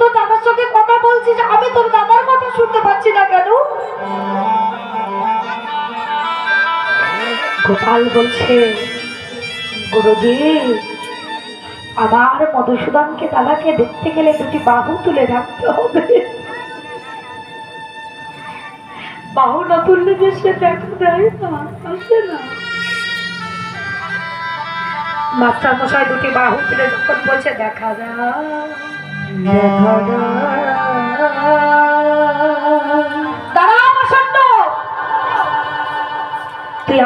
তো দাদার সঙ্গে কথা বলছিস আমি তোর দাদার কথা শুনতে পাচ্ছি না কেন? গোপাল বলছে, গুরুজি, আমার মধুসূদনকে দাদাকে দেখতে গেলে দুটি বাহু তুলে রাখতে হবে। বাহু না তুললে যে সে দেখা দেয় না, আসে না। মাস্টার মশাই দুটি বাহু তুলে যখন বলছে, দেখা যায়।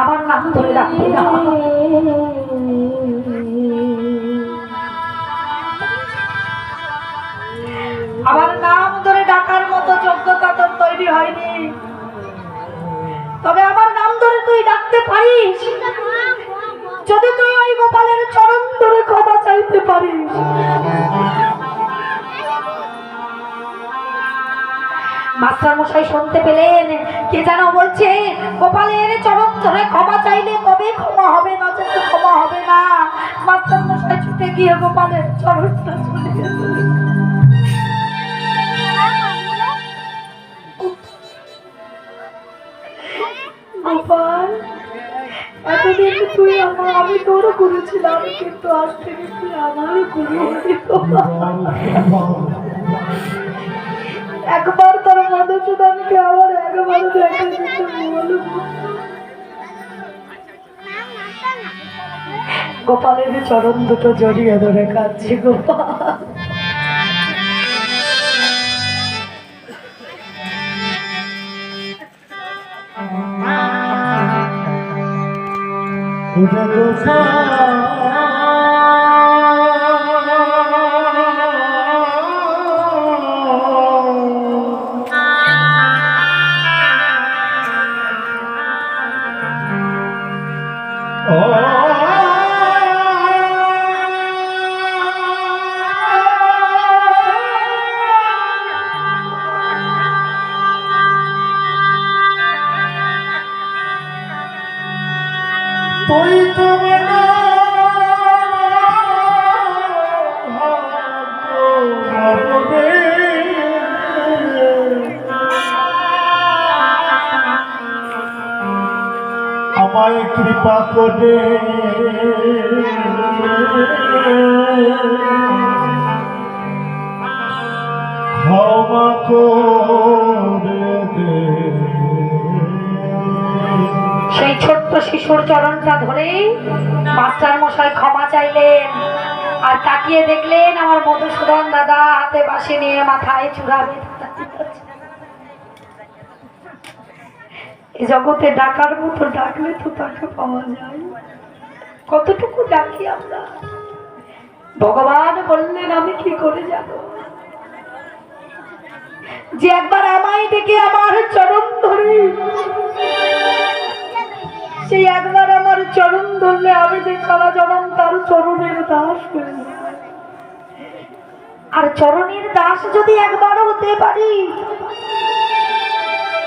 আমার নাম ধরে আমার নাম ধরে ডাকার মতো যোগ্যতা তোর তৈরি হয়নি। তবে আমার নাম ধরে তুই ডাকতে পারিস। যদি তুই ওই গোপালের চরণ ধরে ক্ষমা চাইতে পারিস। মাস্টার মশাই শুনতে পেলেন। কে যেন বলছে, গোপালের চরণ ধরে ক্ষমা চাইলে তবে ক্ষমা হবে না? যেতে ক্ষমা হবে না। মাস্টার মশাই ছুটে গিয়ে গোপালের চরণটা চলে তুই আমি তোর কিন্তু একবার তোর মধুসূদনকে আমার একবার গোপালের চরণ দুটো জড়িয়ে ধরে কাঁদছি গোপাল। তুই সেই ছোট্ট শিশুর চরণটা ধরে মাস্টার মশাই ক্ষমা চাইলেন আর তাকিয়ে দেখলেন আমার মধুসূদন দাদা হাতে বাসি নিয়ে মাথায় চূড়া বেঁধে দাঁড়িয়ে আছে। এ জগতে ডাকার মতো ডাকলে তো তাকে পাওয়া যায় কতটুকু ডাকি আমরা ভগবান বললেন, আমি কি করে যাব যে একবার আমায় ডেকে আমার চরণ ধরে, সেই একবার আমার চরণ ধরলে আমি যে সারা জনম তার চরণের দাস হয়ে। আর চরণের দাস যদি একবার হতে পারি,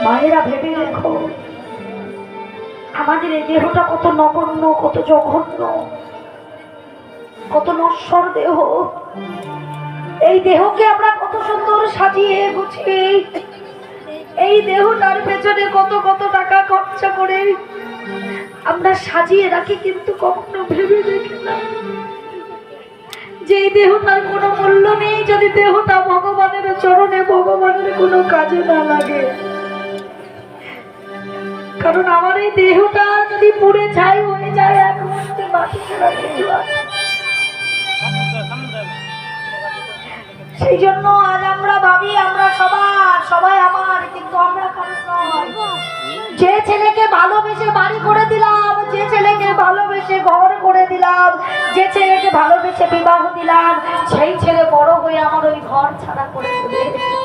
মায়েরা ভেবে রেখো আমাদের এই দেহটা কত নগণ্য, কত জঘন্য, কত নশ্বর দেহ। এই দেহকে আমরা কত সুন্দর সাজিয়ে গুছিয়ে, এই দেহটার পেছনে কত কত টাকা খরচা করে আমরা সাজিয়ে রাখি, কিন্তু কখনো ভেবে দেখি না। যে দেহটার কোনো মূল্য নেই, যদি দেহটা ভগবানের চরণে, ভগবানের কোনো কাজে না লাগে। কারণ আমার এই দেহটা যদি পুড়ে ছাই হয়ে যায় এক মুহূর্তে সেই জন্য আজ আমরা ভাবি, আমরা সবার সবাই আমার, কিন্তু আমরা যে ছেলেকে ভালোবেসে বাড়ি করে দিলাম, যে ছেলেকে ভালোবেসে ঘর করে দিলাম, যে ছেলেকে ভালোবেসে বিবাহ দিলাম, সেই ছেলে বড় হয়ে আমার ওই ঘর ছাড়া করে দেবে।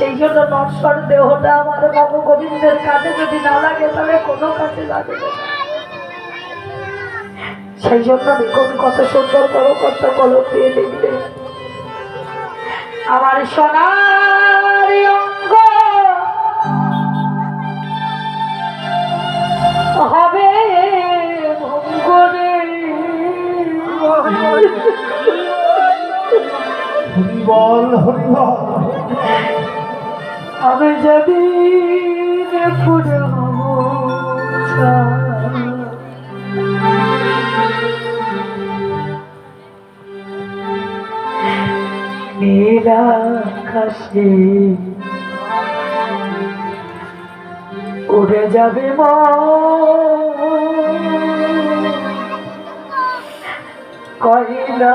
সেই জন্য নশ্বর দেহটা আমার বাবু গোবিন্দের কাজে যদি না লাগে, তাহলে কোনো কাজে লাগে সেই জন্য দেখুন কত সুন্দর করো কত কলম দিয়ে দেখবে আমার সোনার অঙ্গ হবে ভঙ্গরে হরি বল আমি যদি পুরো নীলা আকাশে উড়ে যাবে মা কয়লা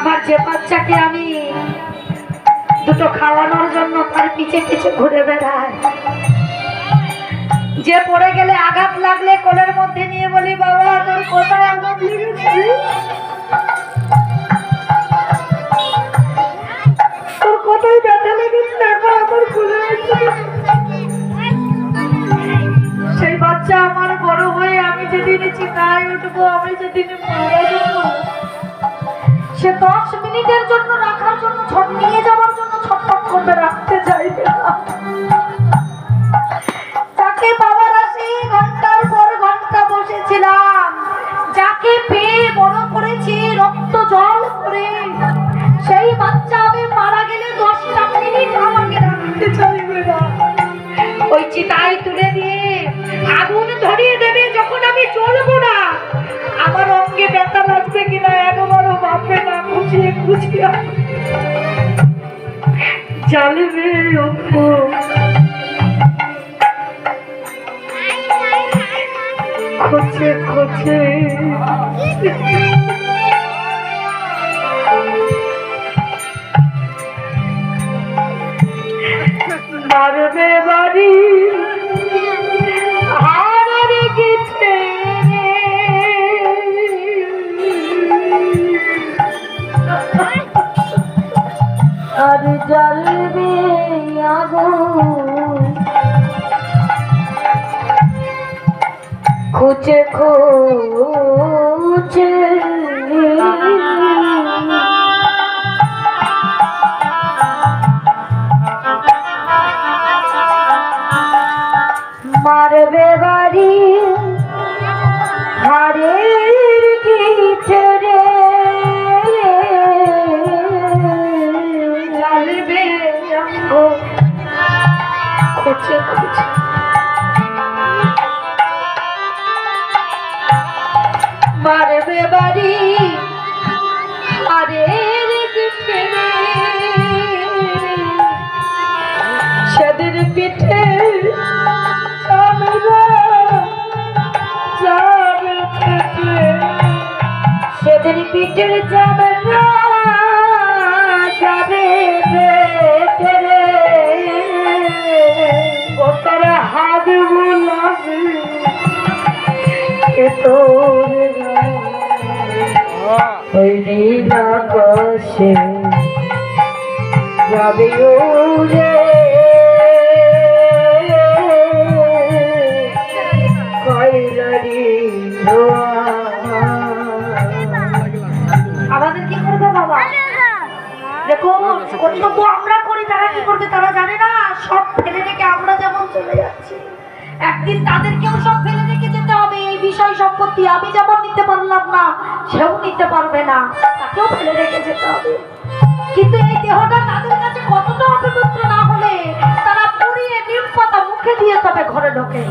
আমার যে বাচ্চাকে আমি দুটো খাওয়ানোর জন্য তার পিছে পিছে ঘুরে বেড়ায় যে পড়ে গেলে আঘাত লাগলে কোলের মধ্যে নিয়ে বলি, বাবা, তোর কোথায় আঘাত লেগেছে? তোর কোথায় ব্যথা লেগেছে? আমার সেই বাচ্চা আমার বড় হয়ে আমি যেদিন চিতায় উঠবো, আমি যেদিন মারা সে দশ মিনিটের জন্য রাখার জন্য ছট, নিয়ে যাওয়ার জন্য ছটফট করবে, রাখতে চাইবে যাকে বাবার আসে পর বসেছিলাম। যাকে পেয়ে বড় করেছি রক্ত জল সেই বাচ্চা আমি মারা গেলে মিনিট খুঁচিয়ে খুঁচিয়ে জ্বালবে অঙ্গ খোঁচে খোঁচে মারবে বাড়ি। আর জ্বলবে আগুন। খুঁজে খুঁজে মারবে বাড়ি হারের গিটরে খুঁজে মারবে বাড়ি হারের সেদিন পিঠে। সেদিন পিঠের চামড়া ওই নীল আকাশে, যাবে উড়ে। কয়লারি আমাদের কি করবে বাবা? দেখো কর্তব্য আমরা করি, তারা কি করবে তারা জানে না। সব ফেলে রেখে আমরা যেমন চলে যাচ্ছি। একদিন তাদেরকেও সব ফেলে রেখে বিষয় সম্পত্তি আমি যেমন নিতে পারলাম না, সেও নিতে পারবে না। তাকেও ফেলে রেখে যেতে হবে। কিন্তু এই দেহটা তাদের কাছে কতটা অপবিত্র না হলে তারা পুড়িয়ে নিম পাতা মুখে দিয়ে তবে ঘরে ঢোকে।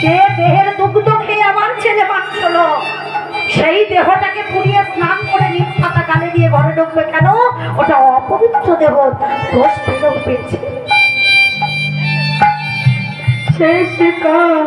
যে দেহের দুগ্ধ খেয়ে আমার ছেলে মানুষ সেই দেহটাকে পুড়িয়ে স্নান করে নিম পাতা কালে দিয়ে ঘরে ঢুকবে কেন? ওটা অপবিত্র দেহ, দোষ ফেরত পেয়েছে। সেই শিকার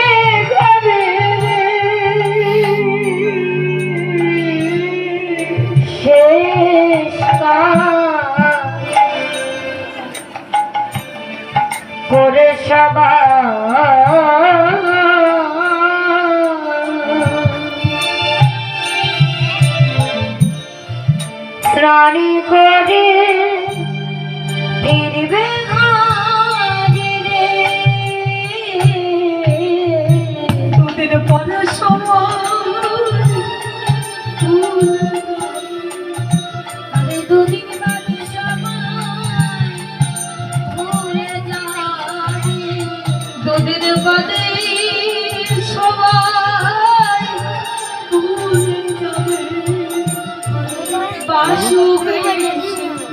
বাবা রানী করি